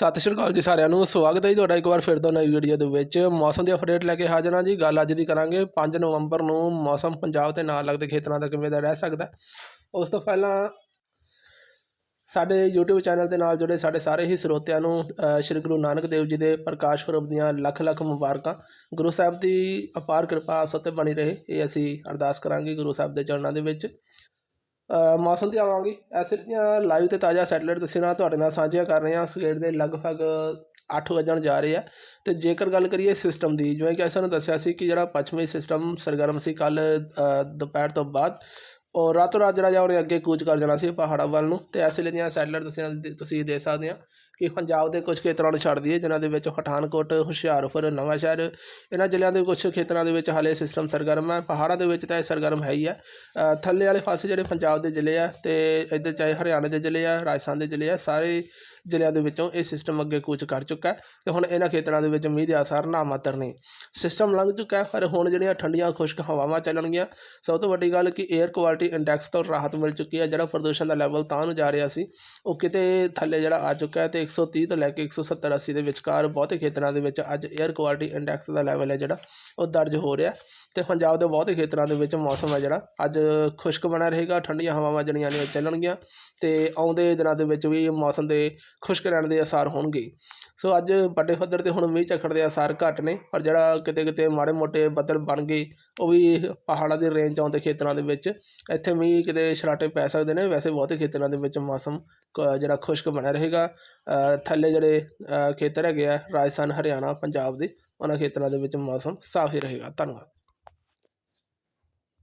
ਸਤਿ ਸ਼੍ਰੀ ਅਕਾਲ ਜੀ ਸਾਰਿਆਂ ਨੂੰ, ਸਵਾਗਤ ਹੈ ਜੀ ਤੁਹਾਡਾ ਇੱਕ ਵਾਰ ਫਿਰ ਤੋਂ ਨਵੀਂ ਵੀਡੀਓ ਦੇ ਵਿੱਚ। ਮੌਸਮ ਦੀ ਅਪਡੇਟ ਲੈ ਕੇ ਹਾਜ਼ਰ ਹਾਂ ਜੀ। ਗੱਲ ਅੱਜ ਦੀ ਕਰਾਂਗੇ। 5 ਨਵੰਬਰ ਨੂੰ ਮੌਸਮ ਪੰਜਾਬ ਤੇ ਨਾਲ ਲੱਗਦੇ ਖੇਤਰਾਂ ਦਾ ਕਿਵੇਂ ਦਾ ਰਹਿ ਸਕਦਾ ਉਸ ਤੋਂ ਪਹਿਲਾਂ ਸਾਡੇ YouTube ਚੈਨਲ ਦੇ ਨਾਲ ਜੁੜੇ ਸਾਡੇ ਸਾਰੇ ਹੀ ਸਰੋਤਿਆਂ ਨੂੰ ਸ਼੍ਰੀ ਗੁਰੂ ਨਾਨਕ ਦੇਵ ਜੀ ਦੇ ਪ੍ਰਕਾਸ਼ ਪੁਰਬ ਦੀਆਂ ਲੱਖ ਲੱਖ ਮੁਬਾਰਕਾਂ। ਗੁਰੂ ਸਾਹਿਬ ਦੀ ਅਪਾਰ ਕਿਰਪਾ ਆਪ ਸਭ ਤੇ ਬਣੀ ਰਹੇ, ਇਹ ਅਸੀਂ ਅਰਦਾਸ ਕਰਾਂਗੇ ਗੁਰੂ ਸਾਹਿਬ ਦੇ ਚਰਨਾਂ ਦੇ ਵਿੱਚ। ਮੌਸਮ ਤੇ ਆਵਾਂਗੇ। ਐਸੇ ਦੀਆਂ ਲਾਈਵ ਤੇ ਤਾਜ਼ਾ ਸੈਟਲਾਈਟ ਤਸਵੀਰਾਂ ਤੁਹਾਡੇ ਨਾਲ ਸਾਂਝੀਆਂ ਕਰ ਰਹੇ ਹਾਂ। ਸਵੇਰ ਦੇ ਲਗਭਗ 8 ਵਜਣ ਜਾ ਰਹੇ ਆ। ਤੇ ਜੇਕਰ ਗੱਲ ਕਰੀਏ ਸਿਸਟਮ ਦੀ, ਜਿਵੇਂ ਕਿ ਅਸੀਂ ਨੂੰ ਦੱਸਿਆ ਸੀ ਕਿ ਜਿਹੜਾ ਪੱਛਮੀ ਸਿਸਟਮ ਸਰਗਰਮ ਸੀ ਕੱਲ ਦੁਪਹਿਰ ਤੋਂ ਬਾਅਦ ਔਰ ਰਾਤੋਂ ਰਾਤ ਜਿਹੜਾ ਜਾ ਉਹਨੇ ਅੱਗੇ ਕੂਚ ਕਰ ਜਾਣਾ ਸੀ ਪਹਾੜਾਂ ਵੱਲ ਨੂੰ। ਤੇ ਐਸੇ ਲਈ ਦੀਆਂ ਸੈਟਲਾਈਟ ਤਸਵੀਰਾਂ ਦੀ- ਤੁਸੀਂ ਦੇ ਸਕਦੇ ਹੋ ਕਿ ਪੰਜਾਬ ਦੇ ਕੁਝ ਖੇਤਰਾਂ ਨੂੰ ਛੱਡ ਦਈਏ, ਜਿਨ੍ਹਾਂ ਦੇ ਵਿੱਚ ਪਠਾਨਕੋਟ, ਹੁਸ਼ਿਆਰਪੁਰ ਨਵਾਂਸ਼ਹਿਰ ਇਹਨਾਂ ਜ਼ਿਲ੍ਹਿਆਂ ਦੇ ਕੁਝ ਖੇਤਰਾਂ ਦੇ ਵਿੱਚ ਹਾਲੇ ਸਿਸਟਮ ਸਰਗਰਮ ਹੈ। ਪਹਾੜਾਂ ਦੇ ਵਿੱਚ ਤਾਂ ਇਹ ਸਰਗਰਮ ਹੈ ਹੀ ਹੈ। ਥੱਲੇ ਵਾਲੇ ਪਾਸੇ ਜਿਹੜੇ ਪੰਜਾਬ ਦੇ ਜ਼ਿਲ੍ਹੇ ਆ ਤੇ ਇੱਧਰ ਚਾਹੇ ਹਰਿਆਣਾ ਦੇ ਜ਼ਿਲ੍ਹੇ ਆ, ਰਾਜਸਥਾਨ ਦੇ ਜ਼ਿਲ੍ਹੇ ਆ, ਸਾਰੇ ਜ਼ਿਲ੍ਹਿਆਂ ਦੇ ਵਿੱਚੋਂ ਇਹ ਸਿਸਟਮ ਅੱਗੇ ਕੂਚ ਕਰ ਚੁੱਕਾ ਹੈ ਤੇ ਹੁਣ ਇਹਨਾਂ ਖੇਤਰਾਂ ਦੇ ਵਿੱਚ ਮੀਂਹ ਦੇ ਆਸਾਰ ਨਾ ਮਾਤਰ ਨੇ। ਸਿਸਟਮ ਲੰਘ ਚੁੱਕਾ ਪਰ ਹੁਣ ਜਿਹੜੀਆਂ ਠੰਡੀਆਂ, ਖੁਸ਼ਕ ਹਵਾਵਾਂ ਚੱਲਣਗੀਆਂ, ਸਭ ਤੋਂ ਵੱਡੀ ਗੱਲ ਕਿ 에ਅਰ ਕੁਆਲਿਟੀ ਇੰਡੈਕਸ ਤੋਂ ਰਾਹਤ ਮਿਲ ਚੁੱਕੀ ਹੈ। ਜਿਹੜਾ ਪ੍ਰਦੂਸ਼ਣ ਦਾ ਲੈਵਲ ਤਾਂ ਨੂੰ ਜਾ ਰਿਹਾ ਸੀ, ਉਹ ਕਿਤੇ ਥੱਲੇ ਜਿਹੜਾ ਆ ਚੁੱਕਾ ਹੈ ਤੇ 130 ਤੋਂ ਲੈ ਕੇ 170 80 ਦੇ ਵਿਚਕਾਰ ਬਹੁਤੇ ਖੇਤਰਾਂ ਦੇ ਵਿੱਚ ਅੱਜ 에ਅਰ ਕੁਆਲਿਟੀ ਇੰਡੈਕਸ ਦਾ ਲੈਵਲ ਹੈ ਜਿਹੜਾ, ਉਹ ਦਰਜ ਹੋ ਰਿਹਾ ਤੇ ਪੰਜਾਬ ਦੇ ਬਹੁਤੇ ਖੇਤਰਾਂ ਦੇ ਵਿੱਚ ਮੌਸਮ ਹੈ ਜਿਹੜਾ, ਅੱਜ ਖੁਸ਼ਕ ਬਣਾ ਰਹੇਗਾ, ਠੰਡੀਆਂ ਹਵਾਵਾਂ ਜਿਹੜੀਆਂ ਨੇ ਚੱਲਣਗੀਆਂ, ਤੇ ਆਉਂਦੇ ਦਿਨਾਂ ਦੇ ਵਿੱਚ ਵੀ ਮੌਸਮ ਦੇ ਖੁਸ਼ਕ ਰਹਿਣ ਦੇ ਅਸਾਰ ਹੋਣਗੇ। ਸੋ ਅੱਜ ਵੱਡੇ ਪੱਧਰ ਤੇ ਹੁਣ ਮੀਂਹ ਝੱਖੜ ਦੇ ਅਸਾਰ ਘੱਟ ਨੇ, ਪਰ ਜਿਹੜਾ ਕਿਤੇ ਕਿਤੇ ਮਾੜੇ ਮੋਟੇ ਬੱਦਲ ਬਣ ਗਏ, ਉਹ ਵੀ ਪਹਾੜਾਂ ਦੀ ਰੇਂਜ ਆਉਂਦੇ ਖੇਤਰਾਂ ਦੇ ਵਿੱਚ, ਇੱਥੇ ਮੀਂਹ ਕਿਤੇ ਸਰਾਟੇ ਪੈ ਸਕਦੇ ਨੇ। ਵੈਸੇ ਬਹੁਤੇ ਖੇਤਰਾਂ ਦੇ ਵਿੱਚ ਮੌਸਮ ਕ- ਜਿਹੜਾ ਖੁਸ਼ਕ ਬਣਿਆ ਰਹੇਗਾ। ਥੱਲੇ ਜਿਹੜੇ ਖੇਤਰ ਹੈਗੇ ਆ ਰਾਜਸਥਾਨ, ਹਰਿਆਣਾ, ਪੰਜਾਬ ਦੇ, ਉਹਨਾਂ ਖੇਤਰਾਂ ਦੇ ਵਿੱਚ ਮੌਸਮ ਸਾਫ਼ ਹੀ ਰਹੇਗਾ। ਧੰਨਵਾਦ।